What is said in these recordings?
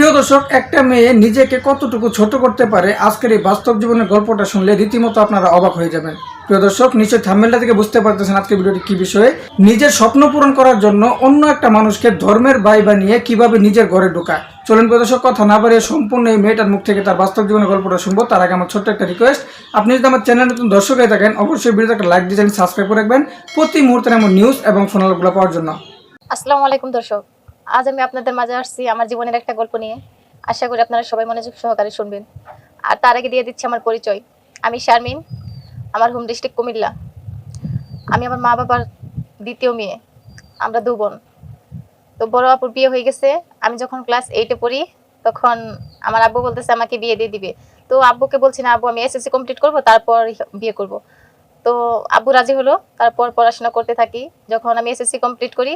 প্রিয় দর্শক, একটা মেয়ে নিজেকে কতটুকু ছোট করতে পারে আজকের এই বাস্তব জীবনের গল্পটা শুনলে রীতিমতো আপনারা অবাক হয়ে যাবেন। প্রিয় দর্শক, নিশ্চয়ই থাম্বেলটা থেকে বুঝতে পারতেছেন আজকের ভিডিওটি কি বিষয়ে। নিজের স্বপ্ন পূরণ করার জন্য অন্য একটা মানুষকে ধর্মের বাই বানিয়ে কীভাবে নিজের ঘরে ঢোকায়। চলুন প্রিয় দর্শক, কথা না বাড়িয়ে সম্পূর্ণ এই মেয়েটার মুখ থেকে তার বাস্তব জীবনের গল্পটা শুনব। তার আগে আমার ছোট্ট একটা রিকোয়েস্ট আপনি যদি আমার চ্যানেল নতুন দর্শক হয়ে থাকেন, অবশ্যই ভিডিওতে একটা লাইক দিয়ে সাবস্ক্রাইব করে রাখবেন। প্রতি মুহূর্তে আমার নিউজ এবং ফোনালগুলো পাওয়ার জন্য। আসসালামু আলাইকুম দর্শক। আজ আমি আপনাদের মাঝে আসছি আমার জীবনের একটা গল্প নিয়ে। আশা করি আপনারা সবাই মনোযোগ সহকারে শুনবেন। আর তার আগে দিয়ে দিচ্ছি আমার পরিচয়। আমি শারমিন, আমার হোম ডিস্ট্রিক্ট কুমিল্লা। আমি আমার মা বাবার দ্বিতীয় মেয়ে। আমরা দু বোন। তো বড় আপুর বিয়ে হয়ে গেছে। আমি যখন ক্লাস এইটে পড়ি, তখন আমার আব্বু বলতেছে, আমাকে বিয়ে দিয়ে দিবে। তো আব্বুকে বলছি, না আব্বু, আমি এসএসসি কমপ্লিট করব, তারপর বিয়ে করব। তো আব্বু রাজি হলো। তারপর পড়াশোনা করতে থাকি। যখন আমি এসএসসি কমপ্লিট করি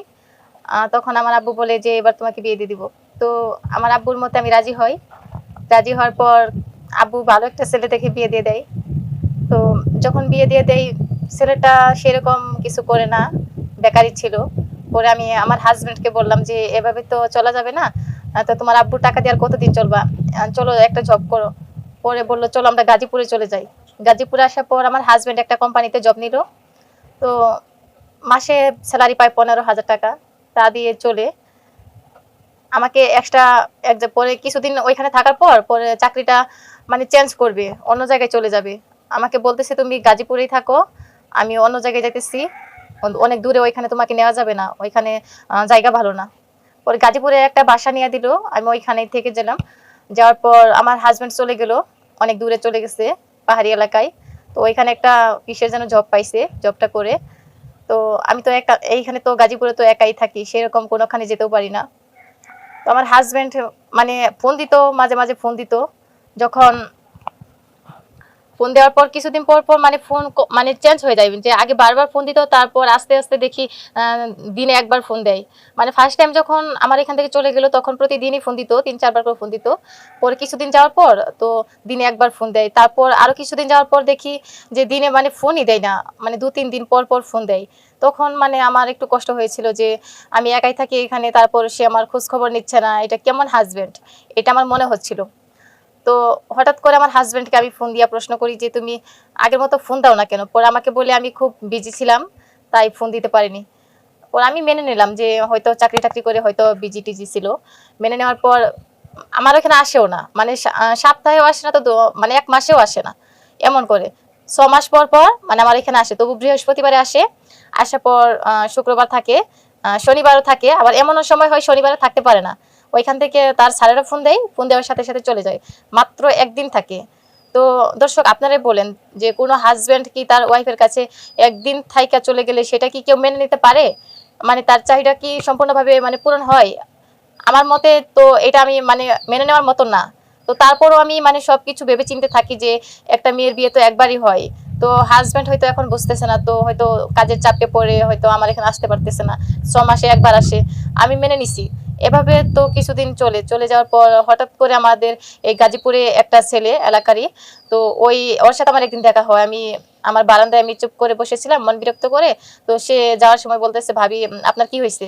তখন আমার আব্বু বলে যে, এবার তোমাকে বিয়ে দিয়ে দিব। তো আমার আব্বুর মতে আমি রাজি হই। রাজি হওয়ার পর আব্বু ভালো একটা ছেলে দেখে বিয়ে দিয়ে দেয়। তো যখন বিয়ে দিয়ে দেয়, ছেলেটা সেরকম কিছু করে না বেকারি ছিল। পরে আমি আমার হাজবেন্ডকে বললাম যে, এভাবে তো চলা যাবে না। তো তোমার আব্বুর টাকা দেওয়ার কতদিন চলবা? চলো একটা জব করো। পরে বলল, চলো আমরা গাজীপুরে চলে যাই। গাজীপুরে আসার পর আমার হাজবেন্ড একটা কোম্পানিতে জব নিল। তো মাসে স্যালারি পায় পনেরো হাজার টাকা। তা দিয়ে চলে। আমাকে এক্সট্রা এক পরে কিছুদিন ওইখানে থাকার পর পরে চাকরিটা মানে চেঞ্জ করবে, অন্য জায়গায় চলে যাবে। আমাকে বলতেছে, তুমি গাজীপুরেই থাকো, আমি অন্য জায়গায় যাইতেছি। অনেক দূরে ওইখানে তোমাকে নেওয়া যাবে না, ওইখানে জায়গা ভালো না। পরে গাজীপুরে একটা বাসা নিয়ে দিল, আমি ওইখানেই থেকে গেলাম। যাওয়ার পর আমার হাজবেন্ড চলে গেল, অনেক দূরে চলে গেছে, পাহাড়ি এলাকায়। তো ওইখানে একটা কিসের যেন জব পাইছে জবটা করে। তো আমি তো একা, এইখানে তো গাজীপুরে তো একাই থাকি, সেরকম কোনোখানে যেতেও পারি না। তো আমার হাজবেন্ড মানে ফোন দিত, মাঝে মাঝে ফোন দিত, যখন ফোন দেওয়ার পর, কিছুদিন পর পর মানে ফোন মানে চেঞ্জ হয়ে যায়। যে আগে বারবার ফোন দিত, তারপর আস্তে আস্তে দেখি দিনে একবার ফোন দেয়। মানে ফার্স্ট টাইম যখন আমার এখান থেকে চলে গেলো, তখন প্রতিদিনই ফোন দিত, তিন চারবার করে ফোন দিত। পরে কিছুদিন যাওয়ার পর, তো দিনে একবার ফোন দেয়। তারপর আরও কিছুদিন যাওয়ার পর দেখি যে দিনে মানে ফোনই দেয় না মানে দু, তিন দিন পর পর ফোন দেয়। তখন মানে আমার একটু কষ্ট হয়েছিল যে আমি একাই থাকি এখানে, তারপর সে আমার খোঁজ খবর নিচ্ছে না, এটা কেমন হাজবেন্ড এটা আমার মনে হচ্ছিল। তো হঠাৎ করে আমার হাজবেন্ডকে আমি ফোন দিয়া প্রশ্ন করি যে, তুমি আগের মতো ফোন দাও না কেন? পরে আমাকে বলে, আমি খুব বিজি ছিলাম, তাই ফোন দিতে পারিনি। পরে আমি মেনে নিলাম যে, হয়তো চাকরি টাকরি করে হয়তো বিজি টিজি ছিল। মেনে নেওয়ার পর আমার ওখানে আসেও না। মানে সপ্তাহেও আসে না তো মানে এক মাসেও আসে না, এমন করে। ছ মাস পর পর মানে আমার এখানে আসে। তবু বৃহস্পতিবারে আসে। আসার পর শুক্রবার থাকে শনিবারও থাকে। আবার এমনও সময় হয় শনিবারে থাকতে পারে না। ওইখান থেকে তার স্যারেরা ফোন দেয় ফোন দেওয়ার সাথে সাথে চলে যায়। মাত্র একদিন থাকে। তো দর্শক, আপনারাই বলেন যে কোনো হাজব্যান্ড কি তার ওয়াইফের কাছে একদিন থাইকা চলে গেলে সেটা কি কেউ মেনে নিতে পারে? মানে তার চাহিদা কি সম্পূর্ণভাবে মানে পূরণ হয়? আমার মতে তো এটা আমি মানে মেনে নেওয়ার মতো না। তো তারপরও আমি মানে সব কিছু ভেবে চিনতে থাকি যে একটা মেয়ের বিয়ে তো একবারই হয়। তো হাজব্যান্ড হয়তো এখন বুঝতেছে না, তো হয়তো কাজের চাপে পড়ে, হয়তো আমার এখানে আসতে পারতেছে না। ছ মাসে একবার আসে। আমি মেনে নিছি। এভাবে তো কিছুদিন চলে চলে যাওয়ার পর হঠাৎ করে আমাদের এই গাজীপুরে একটা ছেলে, এলাকারই, তো ওই, ওর সাথে আমার একদিন দেখা হয়। আমি আমার বারান্দায় আমি চুপ করে বসেছিলাম, মন বিরক্ত করে, তো সে যাওয়ার সময় বলতেছে, ভাবি, আপনার কি হয়েছে?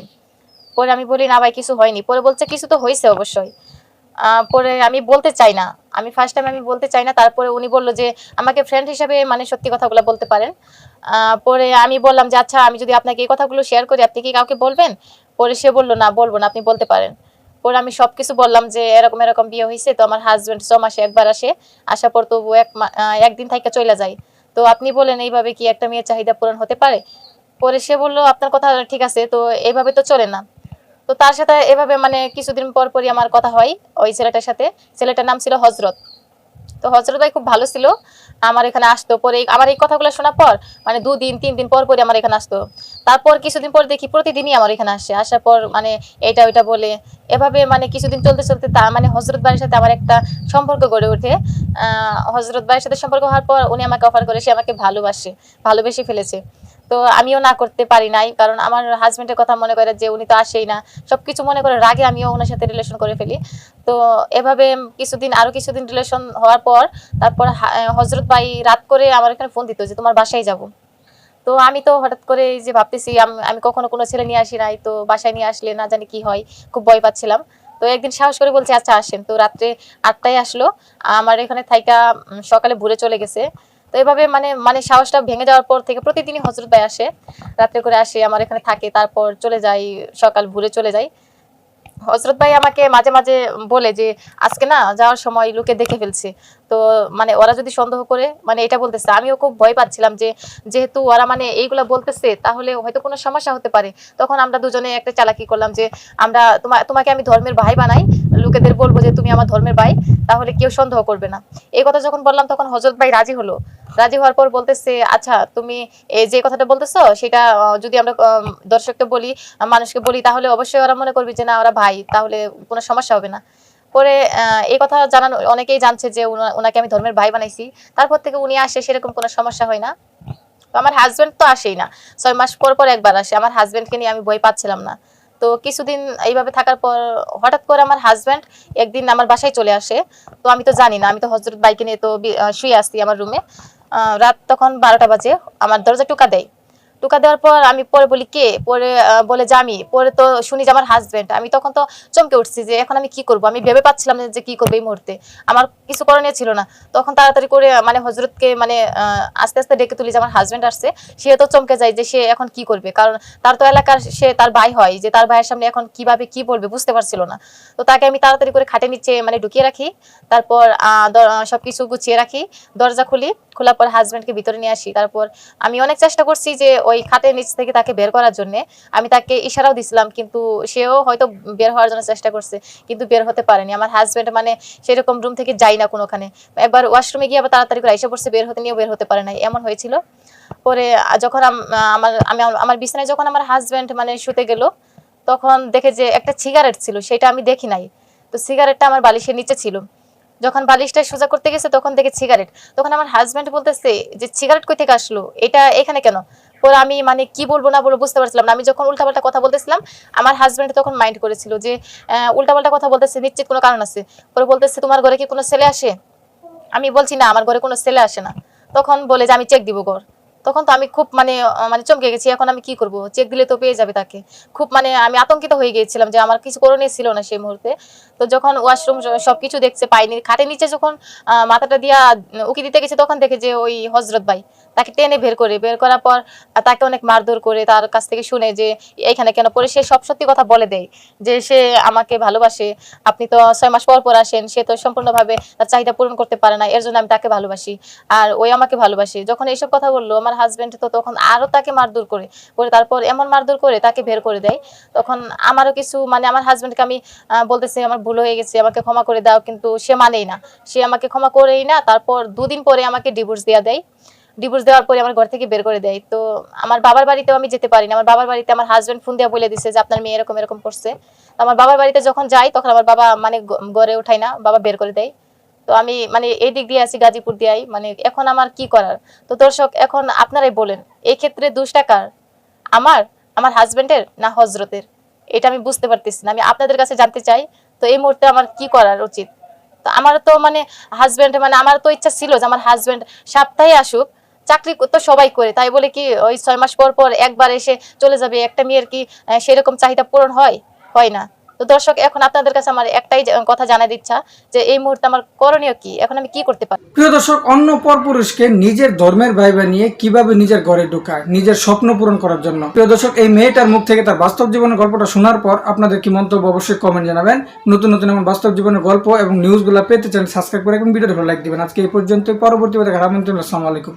পরে আমি বলি, না ভাই, কিছু হয়নি। পরে বলছে, কিছু তো হয়েছে অবশ্যই। পরে আমি বলতে চাই না। আমি ফার্স্ট টাইম আমি বলতে চাই না। তারপরে উনি বলল যে, আমাকে ফ্রেন্ড হিসাবে মানে সত্যি কথাগুলো বলতে পারেন। পরে আমি বললাম যে আচ্ছা আমি যদি আপনাকে এই কথাগুলো শেয়ার করি, আপনি কি কাউকে বলবেন? পরে সে বলল, না, বলব না, আপনি বলতে পারেন। পরে আমি সবকিছু বললাম যে, এরকম এরকম বিয়ে হয়েছে তো আমার হাজবেন্ড ছ মাসে একবার আসে, আসার পর তবু এক একদিন থেকে চলে যায় তো আপনি বলেন, এইভাবে কি একটা মেয়ের চাহিদা পূরণ হতে পারে? পরে সে বলল, আপনার কথা ঠিক আছে, তো এইভাবে তো চলে না। তো তার সাথে এভাবে মানে কিছুদিন পর পরই আমার কথা হয়, ওই ছেলেটার সাথে। ছেলেটার নাম ছিল হজরত। তো হজরত ভাই খুব ভালো ছিল। আমার এখানে আসতো, পরে আমার এই কথাগুলো শোনার পর মানে দুদিন তিন দিন পর পরে আমার এখানে আসতো। তারপর কিছুদিন পর দেখি প্রতিদিনই আমার এখানে আসে। আসার পর মানে এটা ওইটা বলে। এভাবে মানে কিছুদিন চলতে চলতে তা মানে হজরত ভাইয়ের সাথে আমার একটা সম্পর্ক গড়ে ওঠে। হজরত ভাইয়ের সাথে সম্পর্ক হওয়ার পর উনি আমাকে অফার করে, সে আমাকে ভালোবাসে, ভালোবেসে ফেলেছে। তো আমিও না করতে পারি নাই, কারণ আমার হাজবেন্ডের কথা মনে করে যে উনি তো আসেই না। সবকিছু মনে করে রাগে আমিও ওনার সাথে রিলেশন করে ফেলি। তো এভাবে কিছুদিন, আরও কিছুদিন রিলেশন হওয়ার পর, তারপর হজরত ভাই রাত করে আমার এখানে ফোন দিত যে, তোমার বাসায় যাব। তো আমি তো হঠাৎ করে যে ভাবতেছি, আমি কখনো কোনো ছেলে নিয়ে আসি নাই, তো বাসায় নিয়ে আসলে না জানি কি হয়, খুব ভয় পাচ্ছিলাম। তো একদিন সাহস করে বলছে আচ্ছা আসেন। তো রাত্রে আটটায় আসলো। আমার এখানে থাইকা সকালে ভুলে চলে গেছে। তো এভাবে মানে মানে সাহসটা ভেঙে যাওয়ার পর থেকে প্রতিদিনই হজরত ভাই আসে, রাত্রে করে আসে, আমার এখানে থাকে, তারপর চলে যাই, সকাল ভুলে চলে যাই। হজরত ভাই আমাকে মাঝে মাঝে বলে যে, আজকে না যাওয়ার সময় লোকে দেখে ফেলছে। তো মানে ওরা যদি সন্দেহ করে মানে এটা বলতেছে, আমিও খুব ভয় পাচ্ছিলাম যে যেহেতু ওরা মানে এইগুলা বলতেছে, তাহলে হয়তো কোনো সমস্যা হতে পারে। তখন আমরা দুজনে একটা চালাকি করলাম যে আমরা তোমাকে আমি ধর্মের ভাই বানাই, লোকেদের বলব যে তুমি আমার ধর্মের ভাই, তাহলে কেউ সন্দেহ করবে না। এই কথা যখন বললাম, তখন হজরত ভাই রাজি হলো। রাজি হওয়ার পর বলতেছে আচ্ছা তুমি যে কথাটা বলতেছো, সেটা যদি আমরা দর্শককে বলি মানুষকে বলি, তাহলে অবশ্যই ওরা মনে করবে যে না, ওরা ভাই, তাহলে কোনো সমস্যা হবে না। পরে এই কথা জানানো, অনেকেই জানছে যে ওনাকে আমি ধর্মের ভাই বানাইছি। তারপর থেকে উনি আসে, সেরকম কোনো সমস্যা হয় না। আমার হাজবেন্ড তো আসেই না। ছয় মাস পর পর একবার আসে। আমার হাজবেন্ডকে নিয়ে আমি বই পাচ্ছিলাম না। তো কিছুদিন এইভাবে থাকার পর, হঠাৎ করে আমার হাজবেন্ড একদিন আমার বাসায় চলে আসে। তো আমি তো জানি না, আমি তো হজরত বাইকে নিয়ে তো শুয়ে আসছি আমার রুমে রাত তখন বারোটা বাজে। আমার দরজা টুকা দেয়। টুকা দেওয়ার পর আমি পরে বলি কে? পরে বলে যে আমি। পরে তো শুনি যে আমার হাজবেন্ড আমি তখন তো চমকে উঠছি যে এখন আমি কি করব? আমি ভেবে পাচ্ছিলাম যে কি করব এই মুহূর্তে। আমার কিছু করণীয় ছিল না। তখন তাড়াতাড়ি করে মানে হজরতকে মানে আস্তে আস্তে ডেকে তুলি যে আমার হাজবেন্ড আসছে। সে তো চমকে যায় যে সে এখন কি করবে? কারণ তার তো এলাকার সে তার ভাই হয় যে তার ভাইয়ের সামনে এখন কীভাবে কি বলবে বুঝতে পারছিল না। তো তাকে আমি তাড়াতাড়ি করে খাটে নিচে মানে ঢুকিয়ে রাখি। তারপর সবকিছু গুছিয়ে রাখি। দরজা খুলি। খোলার পর হাজবেন্ডকে ভিতরে নিয়ে আসি। তারপর আমি অনেক চেষ্টা করছি যে ওই খাটের নিচ থেকে তাকে বের করার জন্য আমি তাকে ইশারাও দিছিলাম, কিন্তু সেও হয়তো বের হওয়ার জন্য চেষ্টা করছে, কিন্তু বের হতে পারেনি। আমার হাজবেন্ড মানে সেরকম রুম থেকে যাই না কোনোখানে। একবার ওয়াশরুমে গিয়ে আবার তাড়াতাড়ি করে এসে পড়ছে, বের হতে নিয়েও বের হতে পারে নাই। এমন হয়েছিল। পরে যখন আমার, আমি আমার বিছানায় যখন আমার হাজবেন্ড মানে শুতে গেল, তখন দেখে যে একটা সিগারেট ছিল, সেটা আমি দেখি নাই। তো সিগারেটটা আমার বালিশের নিচে ছিল। যখন বালিশটা সোজা করতে গেছে, তখন দেখে সিগারেট তখন আমার হাজবেন্ড বলতেছে যে সিগারেট কই থেকে আসলো? এটা এখানে কেন? পরে আমি মানে কি বলব না বলব বুঝতে পারছিলাম না। আমি যখন উল্টাপাল্টা কথা বলতেছিলাম, আমার হাজবেন্ড তখন মাইন্ড করেছিল যে উল্টাপাল্টা কথা বলতেছে, নিশ্চিত কোনো কারণ আছে। পরে বলতেছে, তোমার ঘরে কি কোনো ছেলে আসে? আমি বলছি, না, আমার ঘরে কোনো ছেলে আসে না। তখন বলে যে, আমি চেক দিব ঘর। তখন তো আমি খুব মানে মানে চমকে গেছি, এখন আমি কি করব? চেক দিলে তো পেয়ে যাবে তাকে। খুব মানে আমি আতঙ্কিত হয়ে গিয়েছিলাম যে, আমার কিছু করণীয় ছিল না সেই মুহূর্তে। তো যখন ওয়াশরুম সব কিছু দেখছে পাইনি খাটের নিচে যখন মাথাটা দিয়া উকি দিতে গেছে, তখন দেখে যে, ওই হজরত ভাই। তাকে টেনে বের করে, বের করার পর তাকে অনেক মারধর করে তার কাছ থেকে শুনে যে এখানে কেন পরে সে সব সত্যি কথা বলে দেয় যে, সে আমাকে ভালোবাসে। আপনি তো ছয় মাস পর পর আসেন, সে তো সম্পূর্ণভাবে তার চাহিদা পূরণ করতে পারে না, এর জন্য আমি তাকে ভালোবাসি। আর ওই আমাকে ভালোবাসে। যখন এইসব কথা বলল, আমার হাজবেন্ড তো তখন আরও তাকে মারধর করে করে তারপর এমন মারধর করে তাকে বের করে দেয়। তখন আমারও কিছু মানে আমার হাজবেন্ডকে আমি বলতেছি, আমার ভুল হয়ে গেছে, আমাকে ক্ষমা করে দাও। কিন্তু সে মানেই না। সে আমাকে ক্ষমা করেই না, তারপর দুদিন পরে আমাকে ডিভোর্স দেওয়া দেয়। ডিভোর্স দেওয়ার পরে আমার ঘর থেকে বের করে দেয়। তো আমার বাবার বাড়িতেও আমি যেতে পারি না। আমার বাবার বাড়িতে আমার হাজবেন্ড ফোন দিয়ে বলে দিছে যে, আপনার মেয়ে এরকম এরকম করছে। আমার বাবার বাড়িতে যখন যাই, তখন আমার বাবা মানে গ- ঘরে উঠায় না। বাবা বের করে দেয়। তো আমি মানে এই দিক দিয়ে আছি, গাজীপুর দিয়ে আই মানে এখন আমার কি করার? তো দর্শক, এখন আপনারাই বলেন, এই ক্ষেত্রে দুষ্টা কার? আমার? আমার হাজবেন্ডের না হজরতের এটা আমি বুঝতে পারতেছি না। আমি আপনাদের কাছে জানতে চাই, তো এই মুহূর্তে আমার কি করার উচিত? তো আমার তো মানে হাজবেন্ড মানে আমার তো ইচ্ছা ছিল যে, আমার হাজবেন্ড সপ্তাহে আসুক চাকরি তো সবাই করে, তাই বলে কি ওই ছয় মাস পর পর একবার এসে চলে যাবে, একটা মেয়ের কি সেরকম চাহিদা পূরণ হয়? হয় না। তো দর্শক, এখন আপনাদের কাছে আমার একটাই কথা জানার ইচ্ছা যে এই মুহূর্তে আমার করণীয় কি? এখন আমি কি করতে পারি? প্রিয় দর্শক, অন্য পরপুরুষকে নিজের ধর্মের ভাই নিয়ে কীভাবে নিজের ঘরে ঢোকায়, নিজের স্বপ্ন পূরণ করার জন্য? প্রিয় দর্শক, এই মেয়েটার মুখ থেকে তার বাস্তব জীবনের গল্পটা শোনার পর আপনাদের কি মন্তব্য অবশ্যই কমেন্ট জানাবেন। নতুন নতুন এমন বাস্তব জীবনের গল্প এবং নিউজগুলো পেতে চ্যানেল সাবস্ক্রাইব করে এবং ভিডিওটা ভালো লাইক দিবেন। আজকে এই পর্যন্ত পরবর্তী দেখা আসসালামু আলাইকুম।